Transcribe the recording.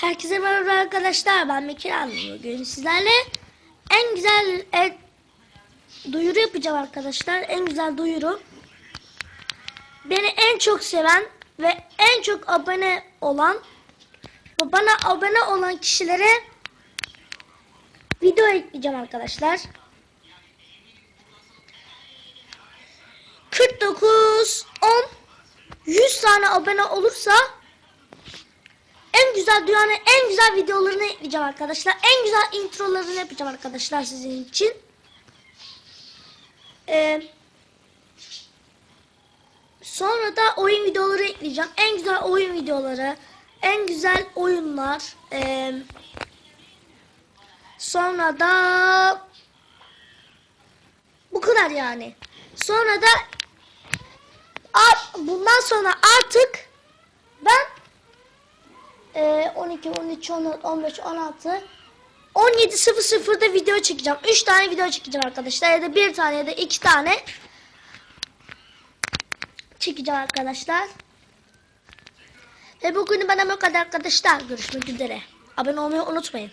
Herkese merhaba arkadaşlar. Ben Bekir. Bugün sizlerle en güzel e, duyuru yapacağım arkadaşlar. En güzel duyuru. Beni en çok seven ve en çok abone olan bana abone olan kişilere video ekleyeceğim arkadaşlar. 49 10 100 tane abone olursa en güzel dünyanın en güzel videolarını ekleyeceğim arkadaşlar. En güzel introlarını yapacağım arkadaşlar sizin için. Ee, sonra da oyun videoları ekleyeceğim. En güzel oyun videoları, en güzel oyunlar. ee, sonra da bu kadar yani. Sonra da bundan sonra artık ben ee, 12, 13, 14, 15, 16, 17, 00'da video çekeceğim. 3 tane video çekeceğim arkadaşlar. Ya da bir tane ya da iki tane çekeceğim arkadaşlar. Ve bugün bana bu kadar arkadaşlar. Görüşmek üzere. Abone olmayı unutmayın.